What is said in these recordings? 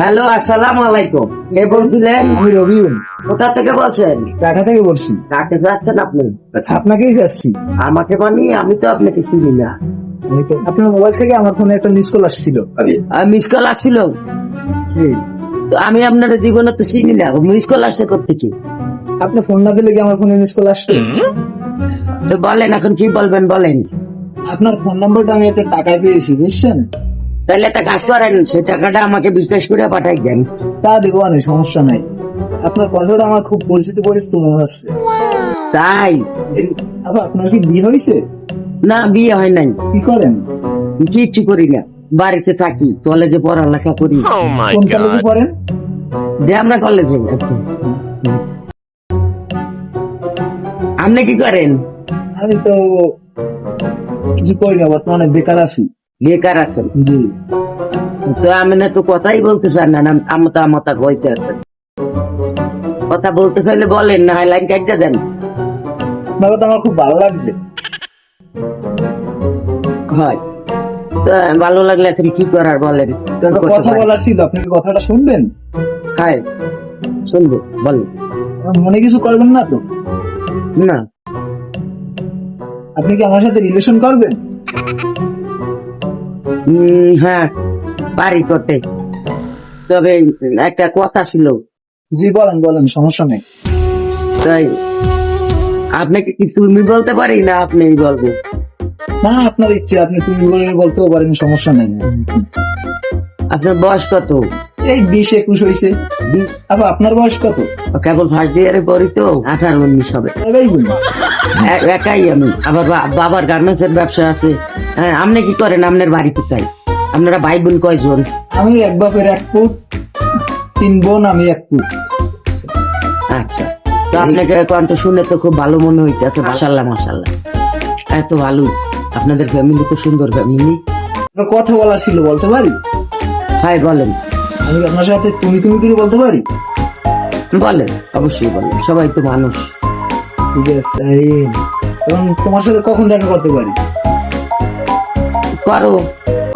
Hello আসসালামু আলাইকুম। কে বলছিলেন? আমি রবিউন কোথা থেকে বলছেন? ঢাকা থেকে বলছি। কাকে যাচ্ছেন আপনি? আপনাকেই যাচ্ছি। আমাকে বানি আমি তো আপনাকে চিনি না। আপনার মোবাইল থেকে আমার ফোনে একটা মিস কল আসছিল। মিস কল আসছিল? আমি আপনার জীবনে তো চিনি না। মিস কল আসছে কোথেকে আপনি ফোন না দিলে কি আমার ফোনে মিস কল আসছে? বলেন এখন কি বলবেন বলেন। আপনার ফোন নাম্বারটা আমি একটা টাকায় পেয়েছি বুঝছেন? তাহলে একটা কাজ করেন সেই টাকাটা আমাকে বিশ্বাস করে পাঠাই দেন। তা দেবো না সমস্যা নাই। আপনার কণ্ঠটা আমার খুব পরিচিত পরিচিত মনে হচ্ছে তাই? আবার আপনার কি বিয়ে হয়েছে? না বিয়ে হয় নাই। কি করেন? কিচ্ছু করি না। বাড়িতে থাকি কলেজে পড়ালেখা করি। কোন কলেজে পড়েন? যে আমরা কলেজে। আচ্ছা আপনি কি করেন? আমি তো কিছু করি না বর্তমানে বেকার আছি। বেকার আছেন। জি। তো আমি না তো কথাই বলতে চান না আমতা আমতা কইতে আছেন কথা বলতে চাইলে বলেন না হয় লাইন কাটতে দেন। আপনার কথা আমার খুব ভালো লাগবে। হয়। তো ভালো লাগলে এখন কি করার বলেন? কথা বলার ছিল আপনি কথাটা শুনবেন? হয়। শুনব বলেন। মনে কিছু করবেন না তো? না। আপনি কি আমার সাথে রিলেশন করবেন? হ্যাঁ বাড়ি করতে। তবে একটা কথা ছিল। জি বলেন বলেন সমস্যা নেই। তাই আপনাকে কি তুমি বলতে পারি না আপনি বলব না আপনার ইচ্ছে আপনি তুমি বলে বলতেও পারেন সমস্যা নেই। আপনার বয়স কত? এই বিশ একুশ হয়েছে আবার আপনার বয়স কত? কেবল ফার্স্ট ইয়ারে পড়ি তো আঠারো উনিশ হবে। বলি একাই আমি। আবার বাবার গার্মেন্টস এর ব্যবসা আছে। হ্যাঁ আপনি কি করেন? আপনার বাড়ি কোথায়? আপনারা ভাই বোন কয়জন? আমি এক বাপের এক পুত তিন বোন আমি এক পুত। আচ্ছা। তো আপনাকে কণ্ঠ শুনে তো খুব ভালো মনে হইতেছে মাসাল্লাহ মাসাল্লাহ এত ভালো। আপনাদের ফ্যামিলি তো সুন্দর ফ্যামিলি কথা বলার ছিল বলতে পারি? হাই বলেন। আমি আপনার সাথে তুমি তুমি করে বলতে পারি? বলেন অবশ্যই বলেন সবাই তো মানুষ। ঠিক আছে এবং তোমার সাথে কখন দেখা করতে পারি? করো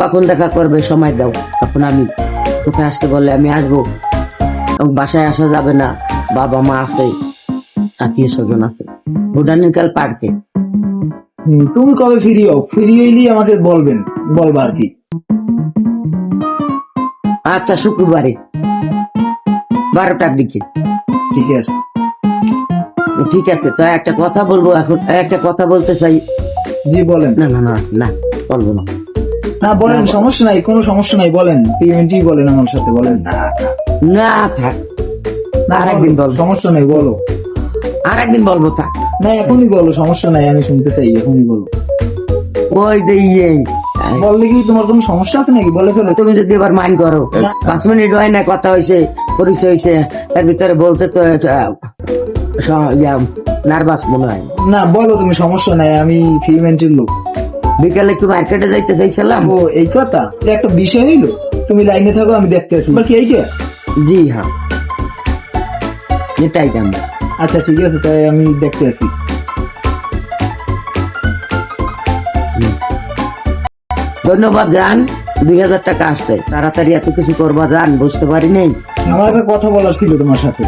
কখন দেখা করবে সময় দাও তখন আমি তোকে আসতে বললে আমি আসব। এবং বাসায় আসা যাবে না বাবা মা আছে আত্মীয় স্বজন আছে বোটানিক্যাল পার্কে। তুমি কবে ফ্রি হও ফ্রি হইলেই আমাকে বলবেন বলবা আর কি? আচ্ছা শুক্রবারে। বারোটার দিকে। ঠিক আছে। ঠিক আছে তো একটা কথা বলব এখন একটা কথা বলতে চাই। জি বলেন। না না না না বলব না। না বলেন সমস্যা নাই কোনো সমস্যা নাই বলেন। পেমেন্টই বলেন আমার সাথে বলেন। না না থাক। না আরেকদিন বলব। সমস্যা নাই বলো। আর একদিন বলব থাক। না এখনই বলো সমস্যা নাই আমি শুনতে চাই এখনই বলো। ওই যে ইয়ে বললে কি তোমার কোনো সমস্যা আছে নাকি? বলে ফেলো। তুমি যদি এবার মাইন্ড করো পাঁচ মিনিট হয় না কথা হয়েছে পরিচয় হয়েছে তার ভিতরে বলতে তো নার্ভাস মনে হয়। না বলো তুমি সমস্যা নাই আমি পেমেন্টের লোক। বিকালে একটু মার্কেটে যাইতে চাইছিলাম। ও এই কথা? এটা একটা বিষয় হইল? তুমি লাইনে থাকো আমি দেখতে আছি কি এইটা জি হ্যাঁ। এটাই দাম। আচ্ছা ঠিক আছে তাই আমি দেখতে আছি ধন্যবাদ জান। দুই হাজার টাকা আসছে। তাড়াতাড়ি এত কিছু করবা জান বুঝতে পারি নাই। আমার একটা কথা বলার ছিল তোমার সাথে।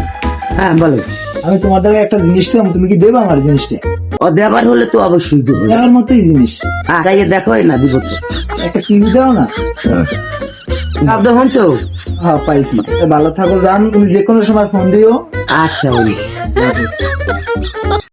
হ্যাঁ বলো। আমি তোমার দ্বারা একটা জিনিস পেলাম তুমি কি দেবে আমার জিনিসটা? ও দেবার হলে তো অবশ্যই দেবো। দেওয়ার মতোই জিনিস। তাই দেখো না দিব তো। একটা টিভি দাও না। শব্দ শুনছো হ্যাঁ পাইছি। ভালো থাকো জান। তুমি যে কোনো সময় ফোন দিও। আচ্ছা ওই